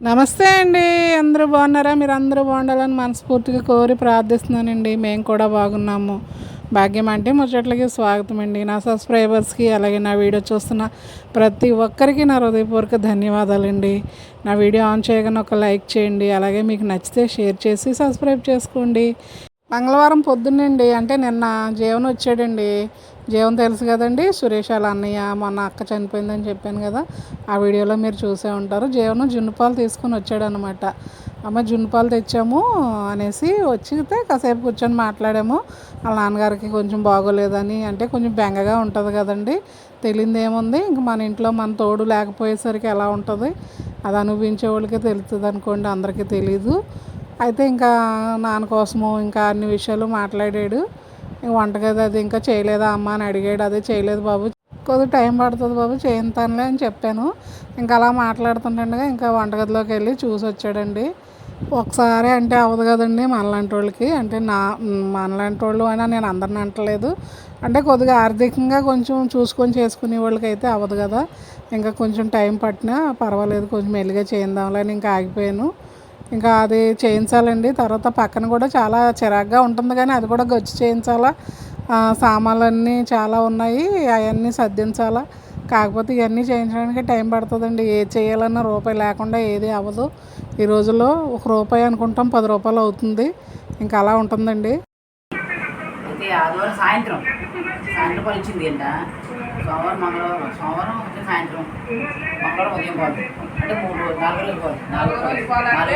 నమస్తే అండి. అందరూ బాగున్నారా? మీరు అందరూ బాగుండాలని మనస్ఫూర్తిగా కోరి ప్రార్థిస్తున్నానండి. మేము కూడా బాగున్నాము. భాగ్యం అంటే ముచ్చట్లకి స్వాగతం అండి. నా సబ్స్క్రైబర్స్కి అలాగే నా వీడియో చూస్తున్న ప్రతి ఒక్కరికి నా హృదయపూర్వక ధన్యవాదాలండి. నా వీడియో ఆన్ చేయగానే ఒక లైక్ చేయండి. అలాగే మీకు నచ్చితే షేర్ చేసి సబ్స్క్రైబ్ చేసుకోండి. మంగళవారం పొద్దున్నండి. అంటే నిన్న జీవన్ వచ్చాడండి. జీవన్ తెలుసు కదండి. సురేష్ వాళ్ళ అన్నయ్య మొన్న అక్క చనిపోయిందని చెప్పాను కదా. ఆ వీడియోలో మీరు చూసే ఉంటారు. జీవను జున్నుపాలు తీసుకొని వచ్చాడనమాట అమ్మ జున్నుపాలు తెచ్చాము అనేసి వచ్చితే కాసేపు కూర్చొని మాట్లాడాము. వాళ్ళ నాన్నగారికి కొంచెం బాగోలేదని అంటే కొంచెం బెంగగా ఉంటుంది కదండి. తెలియదు ఏముంది ఇంక మన ఇంట్లో మన తోడు లేకపోయేసరికి ఎలా ఉంటుంది? అది అనుభవించే వాళ్ళకే తెలుస్తుంది అనుకోండి. అందరికీ తెలీదు. అయితే ఇంకా నాన్న కోసము ఇంకా అన్ని విషయాలు మాట్లాడాడు. వంటగది అది ఇంకా చేయలేదా అమ్మ అని అడిగాడు. అదే చేయలేదు బాబు. కొద్దిగా టైం పడుతుంది బాబు చేయింతానులే అని చెప్పాను. ఇంకా అలా మాట్లాడుతుండగా ఇంకా వంటగదిలోకి వెళ్ళి చూసి వచ్చాడండి ఒకసారి అంటే అవ్వదు కదండి మనలాంటి వాళ్ళకి అంటే నా మనలాంటి వాళ్ళు అయినా నేను అందరిని అంటలేదు. అంటే కొద్దిగా ఆర్థికంగా కొంచెం చూసుకొని చేసుకునే వాళ్ళకి అయితే అవ్వదు కదా. ఇంకా కొంచెం టైం పట్టినా పర్వాలేదు కొంచెం మెల్లిగా చేయిందాంలే అని ఇంకా ఆగిపోయాను. ఇంకా అది చేయించాలండి. తర్వాత పక్కన కూడా చాలా చిరాగ్గా ఉంటుంది కానీ అది కూడా గచ్చి చేయించాలా. సామాన్లన్నీ చాలా ఉన్నాయి. అవన్నీ సర్దించాలా. కాకపోతే ఇవన్నీ చేయించడానికి టైం పడుతుందండి. ఏది చేయాలన్నా రూపాయి లేకుండా ఏది అవ్వదు. ఈ రోజుల్లో ఒక రూపాయి అనుకుంటాం పది రూపాయలు అవుతుంది. ఇంకా అలా ఉంటుందండి. అయితే ఆదివారం సాయంత్రం. సాయంత్రం వచ్చింది సోమవారం మంగళవారం సోమవారం వచ్చి సాయంత్రం. మంగళవారం ఉదయం పాలు అంటే మూడు రోజులు నాలుగు రోజులు. పాలు నాలుగు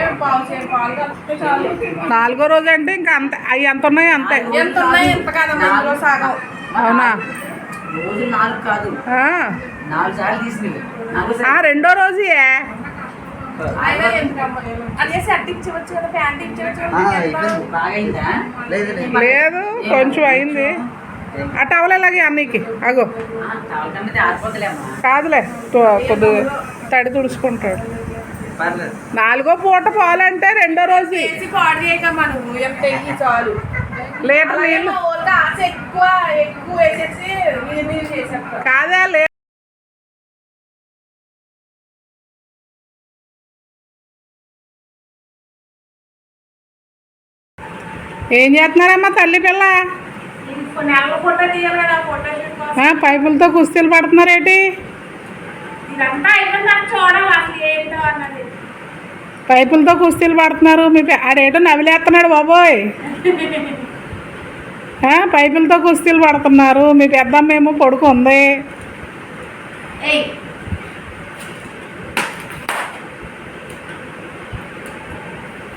రోజులు. నాలుగో రోజు అంటే ఇంకా అంతే అవి ఎంత ఉన్నాయి అంతే. ఎంత ఉన్నాయి ఎంత కాదమ్మా ఇందులో సగం అవునా? రోజు నాలుగు కాదు. ఆ, నాలుగు సార్లు తీసుకుంది నాలుగు ఆ, రెండో రోజు ఏ? కదా కదా లేదు కొంచెం అయింది. ఆ టవల్ ఎలాగే అన్నీకి? అగో. కాదులే కొద్దిగా తడి తుడుచుకుంటాడు. నాలుగో పూట పాలంటే రెండో రోజు. లీటర్ నీళ్ళు. కాదా లే ఏం చేస్తున్నారమ్మా తల్లి పిల్ల? పైపులతో కుస్తీలు పడుతున్నారేటి పైపులతో కుస్తీలు పడుతున్నారు. మీ ఆడేటో నవిలేస్తున్నాడు బాబోయ్. పైపులతో కుస్తీలు పడుతున్నారు. మీ పెద్దమ్మ ఏమో పడుకుంది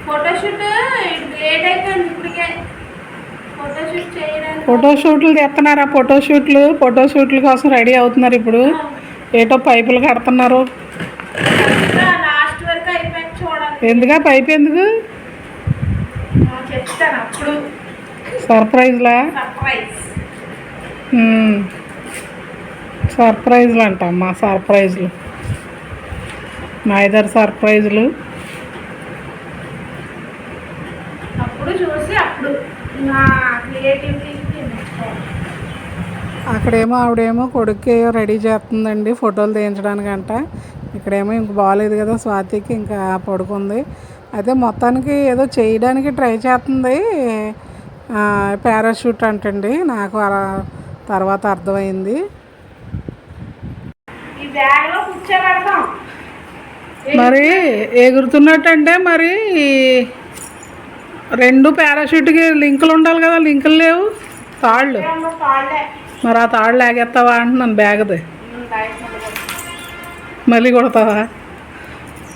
ఫోటోషూట్ లేట్ అయిపోయింది ఇప్పటికే. ఫోటోషూట్లు తెస్తున్నారు ఫోటోషూట్లు? ఫోటోషూట్ల కోసం రెడీ అవుతున్నారు ఇప్పుడు. ఏటో పైపులు కడుతున్నారు. ఎందుగా పైపు ఎందుకు? సర్ప్రైజ్లా. సర్ప్రైజ్లు అంటమ్మా సర్ప్రైజ్లు. మా ఇద్దరు సర్ప్రైజ్లు అప్పుడు చూసి అప్పుడు నా క్రియేటివిటీ అక్కడేమో ఆవిడేమో కొడుక్కి రెడీ చేస్తుందండి ఫోటోలు తీయించడానికంట. ఇక్కడేమో ఇంక బాగాలేదు కదా స్వాతికి ఇంకా పడుకుంది. అయితే మొత్తానికి ఏదో చేయడానికి ట్రై చేస్తుంది. పారాషూట్ అంటండి నాకు అలా తర్వాత అర్థమైంది. బ్యాగ్లో కూర్చోబెడతాం. మరి ఎగురుతున్నట్టంటే మరి రెండు పారాషూట్కి లింకులు ఉండాలి కదా లింకులు లేవు తాళ్ళే. మరి ఆ తాళ్ళు లాగేస్తావా అంటున్నాను బ్యాగ్ది. మళ్ళీ కొడతావా?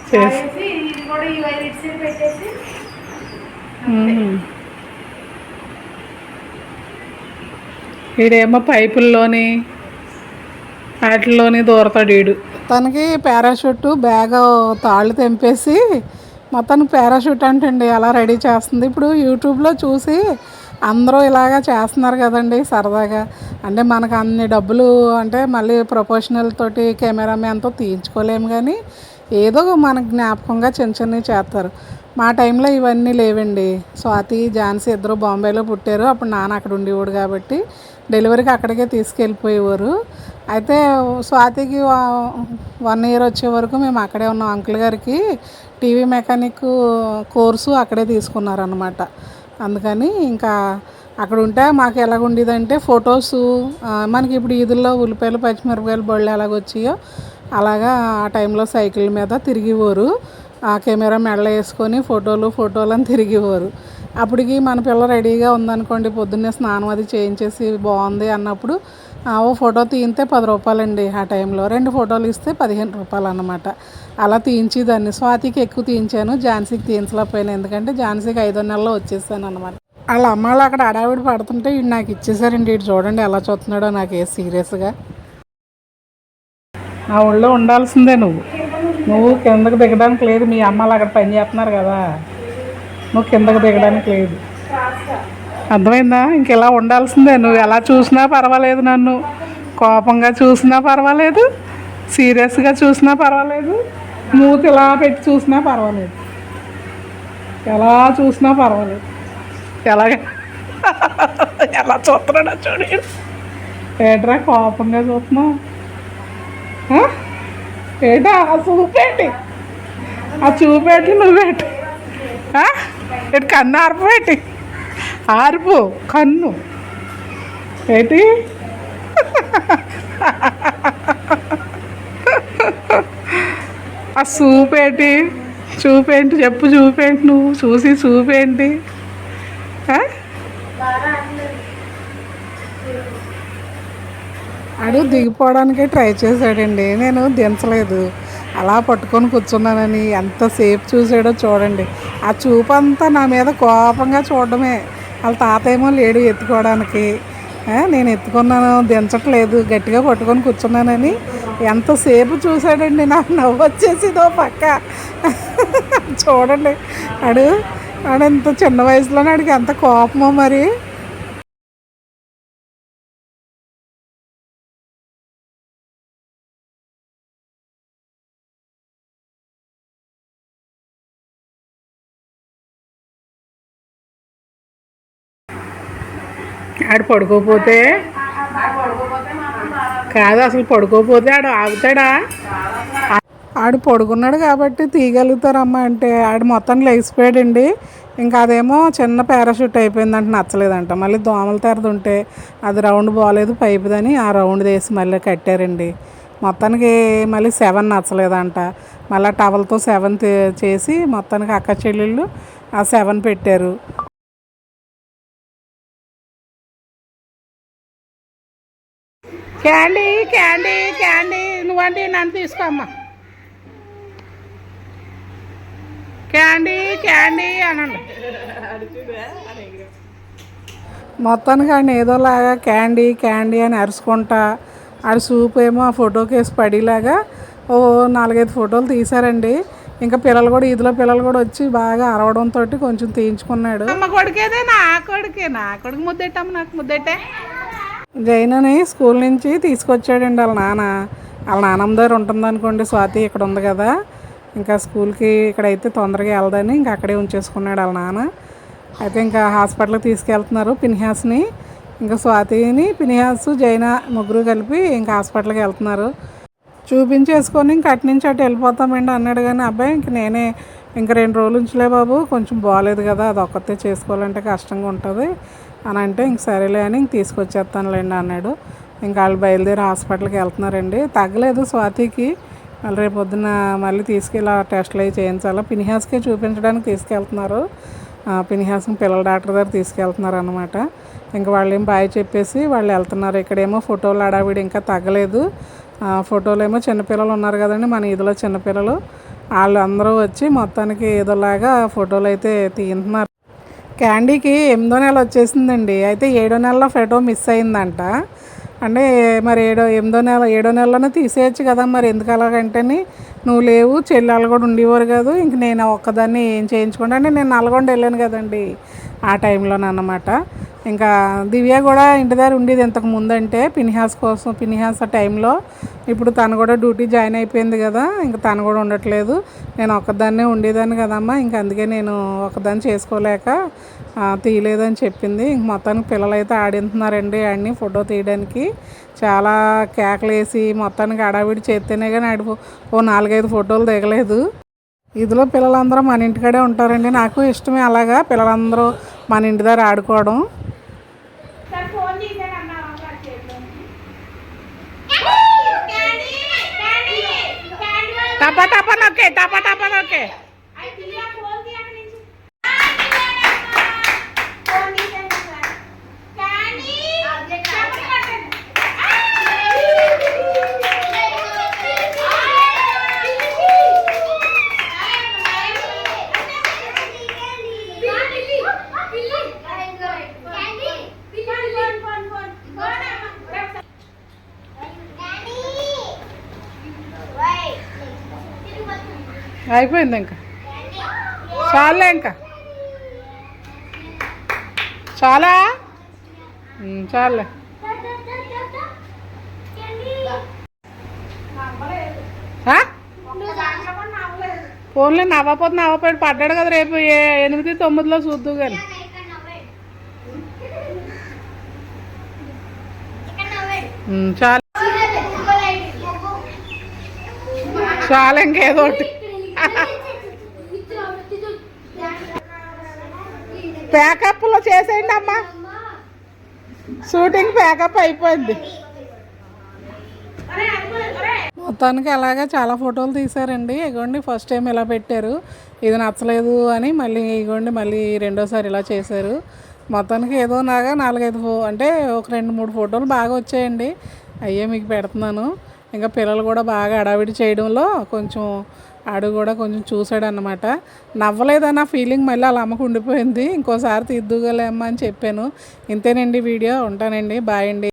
చేసి. ఈడేమో పైపుల్లోని వాటిల్లోని దూరతాడు ఈడు. తనకి పారాషూట్ బ్యాగ్ తాళ్ళు తెంపేసి మొత్తానికి పారాషూట్ అంటండి అలా రెడీ చేస్తుంది. ఇప్పుడు యూట్యూబ్లో చూసి అందరూ ఇలాగా చేస్తున్నారు కదండి సరదాగా. అంటే మనకు అన్ని డబ్బులు అంటే మళ్ళీ ప్రొఫెషనల్ తోటి కెమెరామ్యాన్తో తీయించుకోలేము కానీ ఏదో మన జ్ఞాపకంగా చిన్న చిన్నవి చేస్తారు. మా టైంలో ఇవన్నీ లేవండి. స్వాతి ఝాన్సీ ఇద్దరు బాంబేలో పుట్టారు. అప్పుడు నాన్న అక్కడ ఉండేవాడు కాబట్టి డెలివరీకి అక్కడికే తీసుకెళ్ళిపోయేవారు. అయితే స్వాతికి వన్ ఇయర్ వచ్చే వరకు మేము అక్కడే ఉన్నాం. అంకుల్ గారికి టీవీ మెకానిక్ కోర్సు అక్కడే తీసుకున్నారనమాట అందుకని ఇంకా అక్కడ ఉంటే మాకు ఎలాగ ఉండేదంటే ఫొటోస్ మనకి ఇప్పుడు ఈదుల్లో ఉల్లిపాయలు పచ్చిమిరపకాయలు బళ్ళు ఎలాగ వచ్చాయో అలాగా ఆ టైంలో సైకిల్ మీద తిరిగేవారు. ఆ కెమెరా మెడలో వేసుకొని ఫోటోలు ఫోటోలు అని తిరిగేవారు. అప్పటికి మన పిల్ల రెడీగా ఉందనుకోండి పొద్దున్నే స్నానం అది చేయించేసి బాగుంది అన్నప్పుడు ఓ ఫోటో తీయితే పది రూపాయలండి ఆ టైంలో. రెండు ఫోటోలు ఇస్తే పదిహేను రూపాయలు అన్నమాట. అలా తీయించేదాన్ని. స్వాతికి ఎక్కువ తీయించాను ఝాన్సీకి తీయించలేకపోయాను. ఎందుకంటే ఝాన్సీకి ఐదో నెలలో వచ్చేసాను అనమాట వాళ్ళ అమ్మాళ్ళు అక్కడ అడావిడి పడుతుంటే వీడు నాకు ఇచ్చేసారండి. ఇటు చూడండి ఎలా చూస్తున్నాడో నాకు ఏ సీరియస్గా నా ఒళ్ళో ఉండాల్సిందే నువ్వు. నువ్వు కిందకు దిగడానికి లేదు. మీ అమ్మాళ్ళు అక్కడ పని చేస్తున్నారు కదా. నువ్వు కిందకు దిగడానికి లేదు. అర్థమైందా? ఇంక ఇలా ఉండాల్సిందే. నువ్వు ఎలా చూసినా పర్వాలేదు నన్ను. కోపంగా చూసినా పర్వాలేదు. సీరియస్గా చూసినా పర్వాలేదు. మూతి ఇలా పెట్టి చూసినా పర్వాలేదు. ఎలా చూసినా పర్వాలేదు. ఎలాగ? ఎలా చూస్తున్నాడో చూడు. ఏట్రా కోపంగా చూస్తున్నావు? ఏంటా ఆ చూపేటి? ఆ చూపేటి నువ్వేటి? ఇటు కన్ను ఆర్పేటి ఆర్పు కన్ను. ఏంటి? ఆ చూపేంటి? చూపేంటి? చెప్పు చూపేంటి నువ్వు? చూసి చూపేంటి? అడు దిగిపోవడానికే ట్రై చేశాడండి. నేను దించలేదు. అలా పట్టుకొని కూర్చున్నానని ఎంతసేపు చూసాడో చూడండి. ఆ చూపు అంతా నా మీద కోపంగా చూడడమే. వాళ్ళ తాతేమో లేడు ఎత్తుకోవడానికి. నేను ఎత్తుకున్నాను దించట్లేదు గట్టిగా పట్టుకొని కూర్చున్నానని ఎంతసేపు చూశాడండి? నాకు నవ్వు వచ్చేసిదో పక్క. చూడండి. ఆడు ఆడు ఎంత చిన్న వయసులోనే అడిగి ఎంత కోపమో మరి. ఆడు పడుకోపోతే కాదు అసలు పడుకోపోతే ఆడు ఆగుతాడా? ఆడు పడుకున్నాడు కాబట్టి తీయగలుగుతారమ్మా అంటే ఆడు మొత్తం లేచిపోయాడండి. ఇంకా అదేమో చిన్న పారాషూట్ అయిపోయిందంట నచ్చలేదంట. మళ్ళీ దోమల తెరది ఉంటే అది రౌండ్ బాగాలేదు పైపుదని ఆ రౌండ్ వేసి మళ్ళీ కట్టారండి. మొత్తానికి మళ్ళీ సెవెన్ నచ్చలేదంట. మళ్ళీ టవల్తో సెవెన్ చేసి మొత్తానికి అక్క చెల్లెళ్ళు ఆ సెవెన్ పెట్టారు. Candy candy candy. నువ్వండి నన్ను తీసుకోమ్మా. క్యాండీ క్యాండీ అనండి. మొత్తానికి ఆయన ఏదోలాగా క్యాండీ క్యాండీ అని అరుచుకుంటా. ఆడి సూప్ ఏమో ఆ ఫోటో కేసు పడేలాగా ఓ నాలుగైదు ఫోటోలు తీశారండి. ఇంకా పిల్లలు కూడా ఇదిలో పిల్లలు కూడా వచ్చి బాగా అరవడంతో కొంచెం తీయించుకున్నాడు. అమ్మ కొడుకేదే? నా కొడుకే నా కొడుకు ముద్దెట్టమ్మ నాకు ముద్దెట్టే. జైనని స్కూల్ నుంచి తీసుకొచ్చాడండి వాళ్ళ నాన్న. వాళ్ళ నాన్నమ్మ దగ్గర ఉంటుందనుకోండి స్వాతి ఇక్కడ ఉంది కదా. ఇంకా స్కూల్కి ఇక్కడైతే తొందరగా వెళ్దని ఇంకా అక్కడే ఉంచేసుకున్నాడు వాళ్ళ నాన్న. అయితే ఇంకా హాస్పిటల్కి తీసుకెళ్తున్నారు పిన్హాస్ని. ఇంకా స్వాతిని పినిహాస్ జైన ముగ్గురు కలిపి ఇంకా హాస్పిటల్కి వెళ్తున్నారు. చూపించేసుకొని ఇంక అటు నుంచి అటు వెళ్ళిపోతామండి అన్నాడు కానీ అబ్బాయి ఇంక నేనే ఇంక రెండు రోజులు ఉంచలే బాబు కొంచెం బాగాలేదు కదా అది ఒక్కతే చేసుకోవాలంటే కష్టంగా ఉంటుంది. అని అంటే ఇంక సరేలే అని ఇంక తీసుకొచ్చేస్తానులేండి అన్నాడు. ఇంకా వాళ్ళు బయలుదేరి హాస్పిటల్కి వెళ్తున్నారండి. తగ్గలేదు స్వాతికి. మళ్ళీ రేపు పొద్దున మళ్ళీ తీసుకెళ్ళి ఆ టెస్టులు అవి చేయించాలా. పినిహాస్కే చూపించడానికి తీసుకెళ్తున్నారు. పినిహాస్ని పిల్లల డాక్టర్ దగ్గర తీసుకెళ్తున్నారు అనమాట ఇంకా వాళ్ళు ఏం బాయ్ చెప్పేసి వాళ్ళు వెళ్తున్నారు. ఇక్కడేమో ఫోటోలు అడావిడి ఇంకా తగ్గలేదు. ఫోటోలు ఏమో చిన్నపిల్లలు ఉన్నారు కదండి మన ఇదిలో చిన్నపిల్లలు వాళ్ళు అందరూ వచ్చి మొత్తానికి ఏదోలాగా ఫోటోలు అయితే తీయింటున్నారు. క్యాండీకి ఎనిమిదో నెల వచ్చేసిందండి. అయితే ఏడో నెలలో ఫోటో మిస్ అయిందంట. అంటే మరి ఏడో ఎనిమిదో నెల ఏడో నెలలోనే తీసేయచ్చు కదా మరి. ఎందుకు అలాగంటేని నువ్వు లేవు చెల్లెళ్ళు కూడా ఉండేవారు కాదు. ఇంక నేను ఒక్కదాన్ని ఏం చేయించుకుంటా అంటే నేను నల్గొండ వెళ్ళాను కదండి. ఆ టైంలోనమాట ఇంకా దివ్య కూడా ఇంటి దగ్గర ఉండేది ఇంతకు ముందంటే పినిహాస్ కోసం పినిహాస్ టైంలో. ఇప్పుడు తను కూడా డ్యూటీ జాయిన్ అయిపోయింది కదా ఇంకా తను కూడా ఉండట్లేదు. నేను ఒక్కదాన్నే ఉండేదాన్ని కదమ్మా ఇంకా అందుకే నేను ఒకదాన్ని చేసుకోలేక తీయలేదని చెప్పింది. ఇంక మొత్తానికి పిల్లలు అయితే ఆడింటున్నారండి ఆడిని ఫోటో తీయడానికి. చాలా కేకలేసి మొత్తానికి అడావిడి చేస్తేనే కానీ ఆడిపో ఓ నాలుగైదు ఫోటోలు దిగలేదు. ఇదిలో పిల్లలందరూ మన ఇంటికాడే ఉంటారండి. నాకు ఇష్టమే అలాగా పిల్లలందరూ మన ఇంటి దగ్గర ఆడుకోవడం. టపా టపా నొక్కే టపా టపా నొక్కే. అయిపోయింది ఇంకా. చాలే ఇంకా. చాలా? చాలే? ఫోన్లో నవ్వపోతే నవ్వపోయి పడ్డాడు కదా రేపు ఏ- ఎనిమిది తొమ్మిదిలో చూద్దు కానీ చాలు. చాలా ఇంకేదో ఒకటి. ప్యాకప్లో చేసేయండి అమ్మా. షూటింగ్ ప్యాకప్ అయిపోయింది. మొత్తానికి అలాగా చాలా ఫోటోలు తీశారండి. ఇగోండి ఫస్ట్ టైం ఇలా పెట్టారు. ఇది నచ్చలేదు అని మళ్ళీ ఇగోండి మళ్ళీ రెండోసారి ఇలా చేశారు. మొత్తానికి ఏదో నాగా నాలుగైదు ఫో అంటే ఒక రెండు మూడు ఫోటోలు బాగా వచ్చాయండి. అయ్యే మీకు పెడుతున్నాను. ఇంకా పిల్లలు కూడా బాగా అడావిడి చేయడంలో కొంచెం ఆడు కూడా కొంచెం చూసాడు అనమాట నవ్వలేదన్న ఫీలింగ్ మళ్ళీ అలా అమ్మకు ఉండిపోయింది. ఇంకోసారి తీద్దుగలేమ్మా అని చెప్పాను. ఇంతేనండి వీడియో. ఉంటానండి. బాయ్ అండి.